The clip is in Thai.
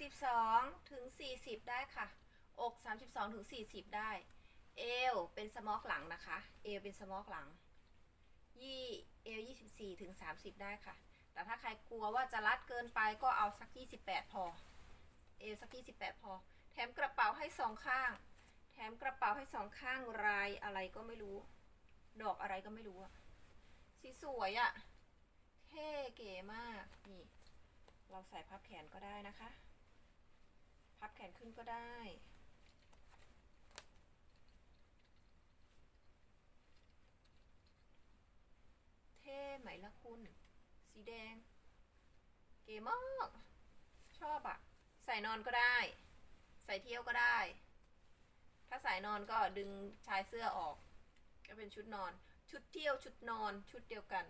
32ถึง40 ได้ค่ะ อก 32ถึง40 ได้ เอวเป็นสมอกหลังนะคะ เอวเป็นสมอกหลังยี่เอว24ถึง30 ได้ค่ะ แต่ถ้าใครกลัวว่าจะรัดเกินไปก็เอาสัก 28 พอ เอวสัก 28 พอ แถมกระเป๋าให้สองข้าง แถมกระเป๋าให้สองข้างลายอะไรก็ไม่รู้ ดอกอะไรก็ไม่รู้อะสีสวยอะเท่เก๋มาก นี่ เราใส่พับแขนก็ได้นะคะ ขึ้นก็ได้ เท่ไหมละคุณ สีแดง เก๋มาก ชอบอะใส่นอนก็ได้ ใส่เที่ยวก็ได้ ถ้าใส่นอนก็ดึงชายเสื้อออก ก็เป็นชุดนอน ชุดเที่ยวชุดนอนชุดเดียวกัน